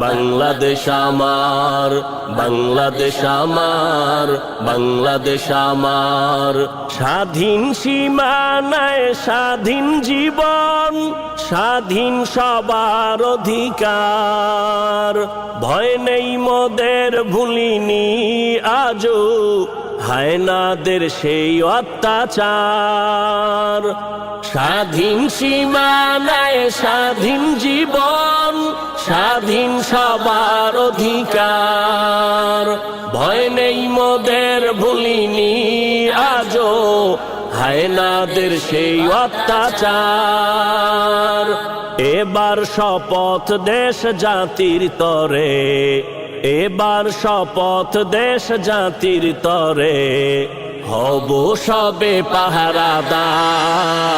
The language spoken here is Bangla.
বাংলাদেশ আমার বাংলাদেশ আমার বাংলাদেশ আমার। স্বাধীন সীমানায় স্বাধীন জীবন, স্বাধীন সবার অধিকার। ভয় নেই মোদের, ভুলিনি আজও, হায়নাদের সেই অত্যাচার। স্বাধীন সীমানায় স্বাধীন জীবন স্বাধীন সবার অধিকার। ভয় নেই মোদের, ভুলিনি আজও। হায়নাদের সেই অত্যাচার। এবার শপথ দেশ জাতির তরে। এবার শপথ দেশ জাতির তরে। হব সবে পাহারাদার।